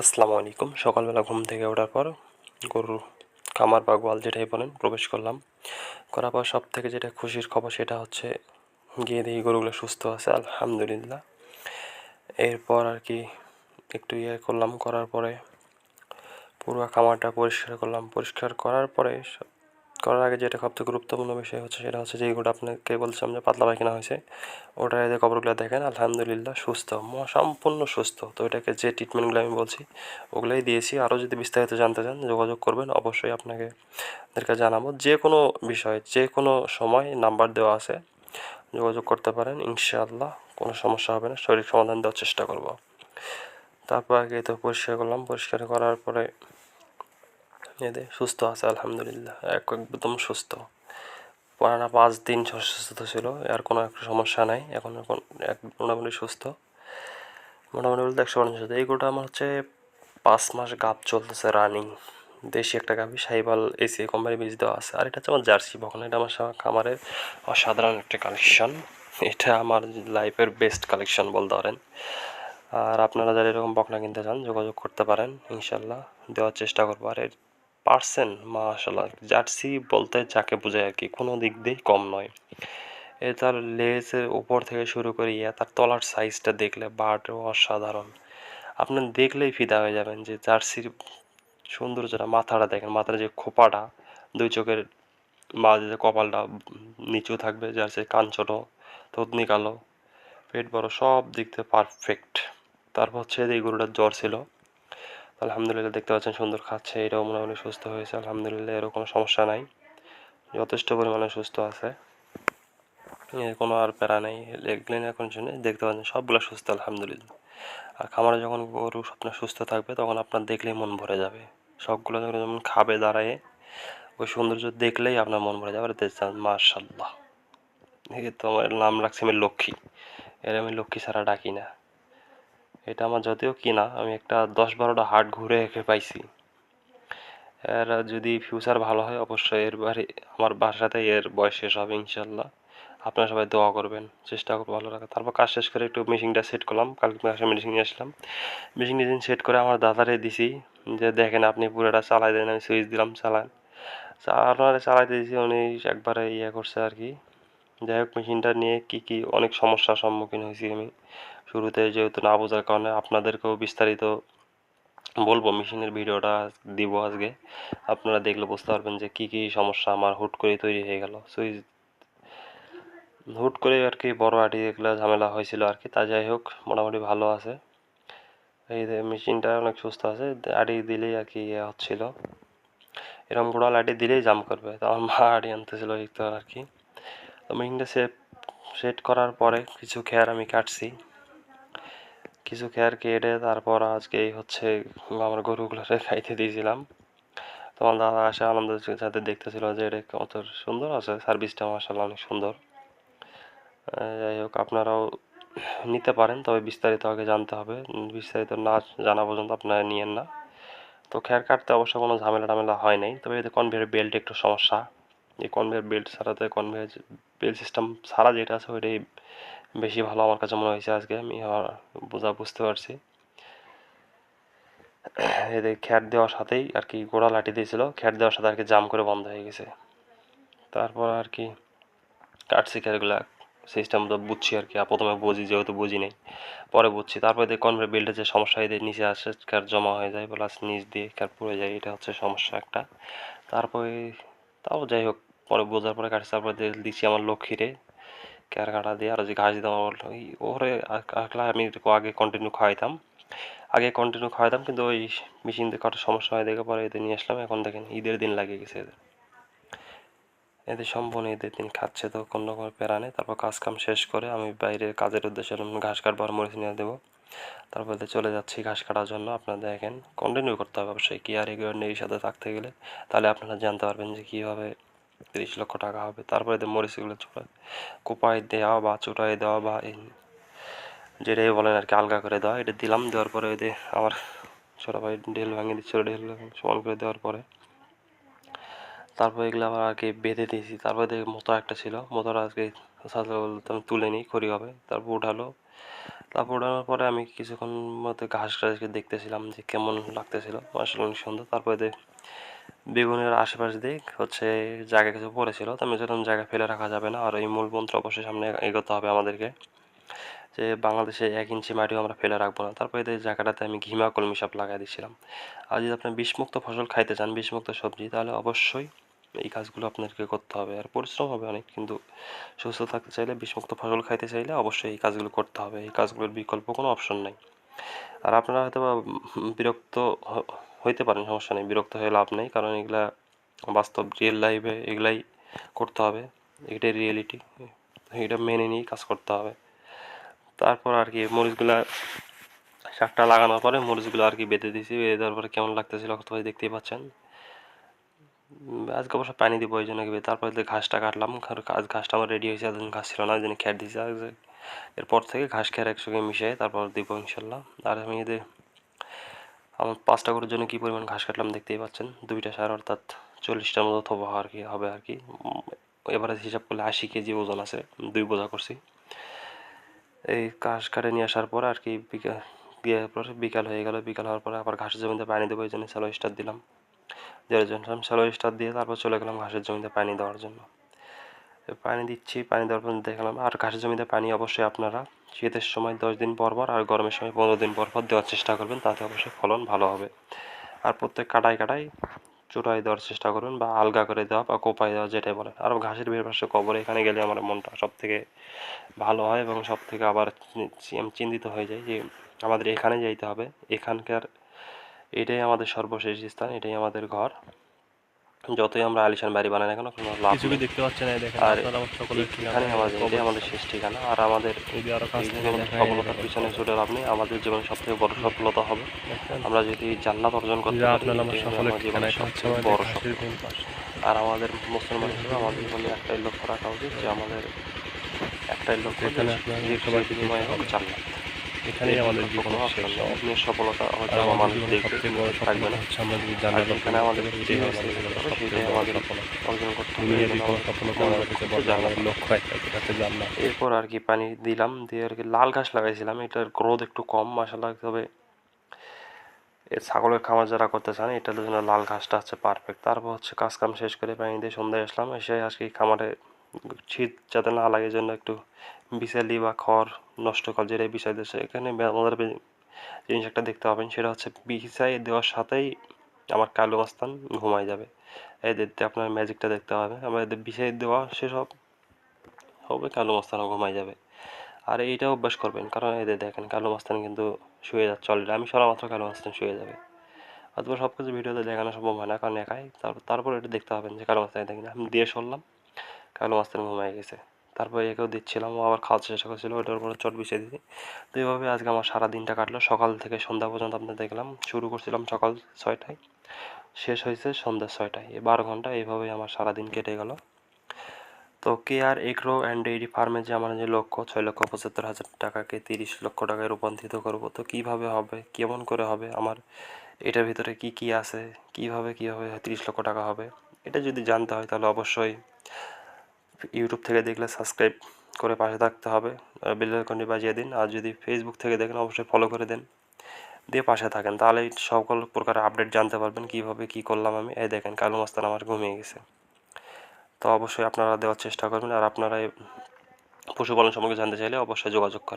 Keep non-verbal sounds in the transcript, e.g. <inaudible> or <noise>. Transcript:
আসসালামু আলাইকুম। সকালবেলা ঘুম থেকে ওঠার পর গরুর খামার বা গোয়াল যেটাই বলেন প্রবেশ করলাম। করার পর সব থেকে যেটা খুশির খবর সেটা হচ্ছে গিয়ে দেখি গরুগুলো সুস্থ আছে, আলহামদুলিল্লাহ। এরপর আর কি একটু ইয়ে করলাম, করার পরে পুরো খামারটা পরিষ্কার করলাম। পরিষ্কার করার পরে করার আগে যেটা সবথেকে গুরুত্বপূর্ণ বিষয় হচ্ছে সেটা হচ্ছে যে এগুলো আপনাকে বলছিলাম যে পাতলা পায়খানা হয়েছে। ওটা এদের খবরগুলো দেখেন, আলহামদুলিল্লাহ সুস্থ সম্পূর্ণ সুস্থ। তো এটাকে যে ট্রিটমেন্টগুলো আমি বলছি, ওগুলোই দিয়েছি। আরও যদি বিস্তারিত জানতে চান, যোগাযোগ করবেন। অবশ্যই আপনাকে এদেরকে জানাব। যে কোনো বিষয়ে, যে কোনো সময় নাম্বার দেওয়া আছে, যোগাযোগ করতে পারেন। ইনশাআল্লাহ কোনো সমস্যা হবে না। শরীর সমাধান দেওয়ার চেষ্টা করব। তারপর আগে তো পরিষ্কার করলাম। পরিষ্কার করার পরে সুস্থ আছে, আলহামদুলিল্লাহ। এক একদম সুস্থ। পড়ানা পাঁচ দিন অসুস্থ ছিল, আর কোনো একটা সমস্যা নাই, এখন এখন এক মোটামুটি সুস্থ। মোটামুটি বলতে একশো সুস্থ এই গরুটা আমার হচ্ছে পাঁচ মাস গাপ চলতেছে রানিং দেশি একটা গাভি সাইবাল এসি কোম্পানি বীজ দেওয়া আছে। আর এটা হচ্ছে আমার জার্সি বকন এটা আমার খামারের অসাধারণ একটা কালেকশন এটা আমার লাইফের বেস্ট কালেকশন বলতে পারেন। আর আপনারা যারা এরকম বকনা কিনতে চান, যোগাযোগ করতে পারেন, ইনশাল্লাহ। দেওয়ার চেষ্টা করব। আর এর পার্সেন্ট মাশাল্লাহ জার্সি বলতে যাকে বোঝায় আর কি, কোনো দিক দিয়েই কম নয়। এ তার লেজের উপর থেকে শুরু করে ইয়া, তার তলার সাইজটা দেখলে বাট অসাধারণ। আপনার দেখলেই ফিদা হয়ে যাবেন যে জার্সির সৌন্দর্যটা, মাথাটা দেখেন, মাথার যে খোপাটা, দুই চোখের মাঝে যে কপালটা নিচু থাকবে, জার্সির কান ছোট, থুতনি কালো, পেট বড়, সব দিক থেকে পারফেক্ট তারপর হচ্ছে এই গরুটার জ্বর ছিল। আলহামদুলিল্লাহ দেখতে পাচ্ছেন সুন্দর খাচ্ছে, এটাও মোটামুটি সুস্থ হয়েছে, আলহামদুলিল্লাহ এরও কোনো সমস্যা নাই। যথেষ্ট পরিমাণে সুস্থ আছে। কোনো আর প্যারা নেই লেগলেন এখন শুনে দেখতে পাচ্ছেন সবগুলো সুস্থ, আলহামদুলিল্লাহ। আর খামারে যখন গরু আপনার সুস্থ থাকবে, তখন আপনার দেখলেই মন ভরে যাবে। সবগুলো যখন যেমন খাবে দাঁড়ায়, ওই সৌন্দর্য দেখলেই আপনার মন ভরে যাবে আর দেখছেন মার্শাল্লাহ তো আমার নাম রাখছি আমি লক্ষ্মী। এর আমি লক্ষ্মী ছাড়া ডাকি না। এটা আমার যদিও কিনা, আমি একটা দশ বারোটা হাট ঘুরে এঁকে পাইছি। এর যদি ফিউচার ভালো হয়, অবশ্যই এর বাড়ি, আমার বাসাতে এর বয়স শেষ হবে ইনশাল্লাহ আপনারা সবাই দোয়া করবেন, চেষ্টা করব ভালো রাখা তারপর কাজ শেষ করে একটু মেশিনটা সেট করলাম, কালকে মাসে মেশিন নিয়ে আসলাম। মেশিন ডিজাইন সেট করে আমার দাদারে দিছি, যে দেখেন আপনি পুরোটা চালাই দেন, আমি সুইচ দিলাম, চালান। চালানোরে, চালাইতে দিয়েছি উনি একবারে ইয়ে করছে আর কি। যাই হোক মেশিনটা নিয়ে কি কি অনেক সমস্যার সম্মুখীন হয়েছি আমি। শুরুতে যেহেতু না বোঝার কারণে আপনাদেরকেও বিস্তারিত বলব মেশিনের ভিডিওটা দিব আজকে। আপনারা দেখলে বুঝতে পারবেন যে কি কি সমস্যা আমার হুট করে তৈরি হয়ে গেল। সুইচ হুট করে আর কি বড় আটি এগুলো ঝামেলা হয়েছিল আর কি। তা যাই হোক, মোটামুটি ভালো আছে। এই মেশিনটা অনেক সুস্থ আছে, আটি দিলেই আর কি ইয়ে হচ্ছিল। এরকম গোড়াল আটি দিলেই জাম করবে। তো আমার মা আটি আনতেছিল আর কি। তো মেশিনটা সেট সেট করার পরে কিছু খেয়ার আমি কাটছি। কিছু খেয়ার কেটে তারপর আজকে এই হচ্ছে আমার গরুগুলোকে <laughs> খাইতে দিয়েছিলাম। তোমার দাদা আসে আনন্দের সাথে দেখতেছিল যে এটা কত সুন্দর আছে সার্ভিসটা মাসাল্লাহ অনেক সুন্দর। যাই হোক, আপনারাও <clears throat> নিতে পারেন, তবে বিস্তারিত আগে জানতে হবে। বিস্তারিত না জানা পর্যন্ত আপনারা নিয়েন না। তো খেয়ার কাটতে অবশ্য কোনো ঝামেলা টামেলা হয় নাই, তবে এতে কনভেয়ার বেল্ট একটু সমস্যা। এই কনভেয়ার বেল্ট ছাড়াতে, কনভেয়ার বেল্ট সিস্টেম ছাড়া যেটা আছে ওইটাই বেশি ভালো আমার কাছে মনে হয়েছে আজকে। আমি আমার বোঝা, বুঝতে পারছি। এদের খ্যাট দেওয়ার সাথেই আর কি গোড়া লাঠি দিয়েছিল। খ্যাট দেওয়ার সাথে আর কি জাম করে বন্ধ হয়ে গেছে। তারপর আর কি কাটছি খ্যাটগুলা সিস্টেম তো বুঝছি আর কি। প্রথমে বুঝি, যেহেতু বুঝি নেই। পরে বুঝছি। তারপরে দেখি কনভেয়ার বেল্টের যে সমস্যা এদের নিচে আসে খ্যাট জমা হয়ে যায় প্লাস নিচ দিয়ে খ্যাট পড়ে যায়, এটা হচ্ছে সমস্যা একটা। তারপরে তাও যাই হোক পরে বোঝার পরে কাটছি, তারপরে দিচ্ছি আমার লক্ষ্মীরে। কেয়ার কাটা দিয়ে আর যে ঘাস দিতাম ওই ওরে আকলা আমি আগে কন্টিনিউ খাওয়াইতাম। আগে কন্টিনিউ খাওয়াইতাম, কিন্তু ওই মেশিন দিয়ে কাটার সমস্যা হয়, দেখে পরে এদের নিয়ে আসলাম। এখন দেখেন ঈদের দিন লাগিয়ে গেছে এদের। এদের সম্পূর্ণ ঈদের দিন খাচ্ছে তো, কোনো রকম প্যারা নেই। তারপর কাজ কাম শেষ করে আমি বাইরের কাজের উদ্দেশ্যে ঘাস কাটবার মরিচ নিয়ে দেবো। তারপরে চলে যাচ্ছি ঘাস কাটার জন্য। আপনারা দেখেন কন্টিনিউ করতে হবে অবশ্যই। কি আর এগুলো নেই সাথে থাকতে গেলে, তাহলে আপনারা জানতে পারবেন যে কীভাবে তিরিশ লক্ষ টাকা হবে। তারপরে মরিচগুলো চলে কোপায় দেওয়া বা চুটাই দেওয়া বা এই যেটাই বলেন আর কি, আলগা করে দেওয়া। এটা দিলাম, দেওয়ার পরে ওই যে আমার ছোটো ভাই ঢেল ভাঙিয়ে দিচ্ছিল, ঢেল সমান করে দেওয়ার পরে। তারপর এগুলো আবার আর কি বেঁধে দিয়েছি। তারপরে দেখি মোতা একটা ছিল মতোটা আজকে সাথে তুলে নিই, খড়ি হবে। তারপর উঠালো। তারপর ওঠানোর পরে আমি কিছুক্ষণ মতো ঘাস ঘাসকে দেখতেছিলাম যে কেমন লাগতেছিল। আসলে অনেক সুন্দর। তারপরে বেগুনের আশেপাশ দিক হচ্ছে জায়গা কিছু পড়েছিল, তো আমি যেরকম জায়গা ফেলে রাখা যাবে না। আর এই মূল মন্ত্র অবশ্যই সামনে এগোতে হবে আমাদেরকে, যে বাংলাদেশে এক ইঞ্চি মাটিও আমরা ফেলে রাখব না। তারপরে এই জায়গাটাতে আমি ঘিমা কলমি সাপ লাগাই দিয়েছিলাম আর যদি আপনি বিষমুক্ত ফসল খাইতে চান, বিষমুক্ত সবজি, তাহলে অবশ্যই এই কাজগুলো আপনাদেরকে করতে হবে। আর পরিশ্রম হবে অনেক, কিন্তু সুস্থ থাকতে চাইলে, বিষমুক্ত ফসল খাইতে চাইলে অবশ্যই এই কাজগুলো করতে হবে। এই কাজগুলোর বিকল্প কোনো অপশন নাই। আর আপনারা হয়তো বিরক্ত হইতে পারেন সমস্যা নেই, বিরক্ত হয়ে লাভ নেই, কারণ এগুলা বাস্তব রিয়েল লাইফে এগুলাই করতে হবে, এটাই রিয়েলিটি এটা মেনে নিয়েই কাজ করতে হবে। তারপর আর কি, মরিচগুলা শাকটা লাগানোর পরে মরিচগুলো আর কি বেঁধে দিয়েছি, বেঁধে দেওয়ার পরে কেমন লাগতেছিল তো ভাই দেখতেই পাচ্ছেন? আজকে অবশ্য পানি দিব ওই জন্য তারপরে ঘাসটা কাটলাম আজ ঘাসটা আমার রেডি হয়েছে, এতদিন ঘাস ছিল না, ওই জন্য খেয়ার দিয়েছি এরপর থেকে ঘাস খেয়ার একসঙ্গে মিশিয়ে তারপর দিব ইনশাল্লাহ। আর আমি এদের আমার পাঁচটা গরুর জন্য কী পরিমাণ ঘাস কাটলাম দেখতেই পাচ্ছেন? দুইটা সার অর্থাৎ চল্লিশটার মতো থবো আর কি হবে আর কি? এবারে হিসাব করলে আশি কেজি ওজন আছে, দুই বোঝা করছি। এই ঘাস কাটে নিয়ে আসার পর আর কি বিকাল দিয়ে পরে বিকাল হয়ে গেল, বিকাল হওয়ার পরে আবার ঘাসের জমিতে পানি দেবো এই জন্য স্যালো স্টার দিলাম। যার জন্য স্যালো স্টার দিয়ে তারপর চলে গেলাম ঘাসের জমিতে পানি দেওয়ার জন্য। পানি দিচ্ছি, পানি দেওয়ার পর দেখলাম। আর ঘাসের জমিতে পানি অবশ্যই আপনারা শীতের সময় দশ দিন পর পর আর গরমের সময় পনেরো দিন পর পর দেওয়ার চেষ্টা করবেন, তাতে অবশ্যই ফলন ভালো হবে। আর প্রত্যেক কাটায় কাটায় চূড়ায় দেওয়ার চেষ্টা করবেন বা আলগা করে দেওয়া বা কোপায় দেওয়া, যেটাই বলেন। আর ঘাসের বের পাশে কবর, এখানে গেলে আমার মনটা সব থেকে ভালো হয় এবং সব থেকে আবার চিন্তিত হয়ে যাই যে আমাদের এখানে যাইতে হবে। এখানকার এটাই আমাদের সর্বশেষ স্থান, এটাই আমাদের ঘর। যতই আমরা আলিশান বাড়ি বানাই না কেন কোনো লাভ কিছু দেখতে পাচ্ছেন? এই দেখেন আর আমার এখানে আমাদের এটাই আমাদের শেষ ঠিকানা আর আমাদের জীবনে সফলতার পিছনে ছুটে লাভ নেই। আমাদের জীবনে সব থেকে বড় সফলতা হবে। আমরা যদি জান্নাত অর্জন করতে পারি এটা হচ্ছে সবচেয়ে বড় সফলতা। আর আমাদের মুসলমান হিসেবে আমাদের জীবনে একটাই লক্ষ্য রাখা উচিত যে আমাদের একটাই লক্ষ্য যে সবাই বিনিময়ে হোক জান্নাত। এখানেই আমাদের জীবন শেষ সফলতা হয়তো মানুষ থাকবে না। হচ্ছে আমরা যদি আমাদের হয়েছে সেটাই অর্জন করতে হবে কাছে লক্ষ্য এরপর আর কি পানি দিলাম দিয়ে আর কি লাল ঘাস লাগাইছিলাম এটার গ্রোথ একটু কম মাসাল্লাহ তবে এর ছাগলের খামার যারা করতে চান এটার জন্য লাল ঘাসটা হচ্ছে পারফেক্ট তারপর হচ্ছে কাজ কাম শেষ করে পানি দিয়ে সন্ধ্যায় আসলাম এসে আর কি খামারে শীত যাতে না লাগে জন্য একটু বিছালি বা খড় নষ্ট কর যেটাই বিছাই দিচ্ছে এখানে আমাদের জিনিস একটা দেখতে পাবেন, সেটা হচ্ছে বিছাই দেওয়ার সাথেই আমার কালো মাস্তান ঘুমাই যাবে। এই দেখতে আপনার ম্যাজিকটা দেখতে হবে আমাদের বিছাই দেওয়া সেসব হবে কালো মাস্তানও ঘুমাই যাবে। আর এইটা অভ্যাস করবেন, কারণ এদের দেখেন কালো মাস্তান কিন্তু শুয়ে যাচ্ছে অলরেডি আমি সরা মাত্র কালো মাস্তান শুয়ে যাবে। অথবা সব কিছু ভিডিওতে দেখানো সম্ভব হয় না, কারণ একাই তারপর তারপর এটা দেখতে হবেন যে কালো মাস্তান দেখেন আমি দিয়ে সরলাম কালো মাস্তান ঘুমাই গেছে। তারপর একেও দিচ্ছিলাম, ও আবার খাওয়া চেষ্টা করছিল ওটার উপরে চট বিছিয়ে দিই তো এইভাবে আজকে আমার সারা দিনটা কাটলো। সকাল থেকে সন্ধ্যা পর্যন্ত আপনার দেখলাম, শুরু করছিলাম সকাল ছয়টায়, শেষ হয়েছে সন্ধ্যা ছয়টায়। এই বারো ঘণ্টা এইভাবেই আমার সারা দিন কেটে গেল। তো K R agro and dairy ফার্মে যে আমার যে লক্ষ্য ছয় লক্ষ পঁচাত্তর হাজার টাকাকে তিরিশ লক্ষ টাকায় রূপান্তরিত করব, তো কীভাবে হবে, কেমন করে হবে, আমার এটার ভিতরে কি কি আছে, কীভাবে কীভাবে তিরিশ লক্ষ টাকা হবে, এটা যদি জানতে হয় তাহলে অবশ্যই ইউটিউব থেকে দেখলে সাবস্ক্রাইব করে পাশে থাকতে হবে। বেল আইকনটি বাজিয়ে দিন। আর যদি ফেসবুক থেকে দেখেন, অবশ্যই ফলো করে দেন। দিয়ে পাশে থাকেন। তাহলে সকল প্রকার আপডেট জানতে পারবেন, কীভাবে কি করলাম আমি। এই দেখেন, কালু মাস্তান আমার ঘুমিয়ে গেছে। তো অবশ্যই আপনারা দেওয়ার চেষ্টা করবেন। আর আপনারা পশুপালন সম্পর্কে জানতে চাইলে অবশ্যই যোগাযোগ করেন।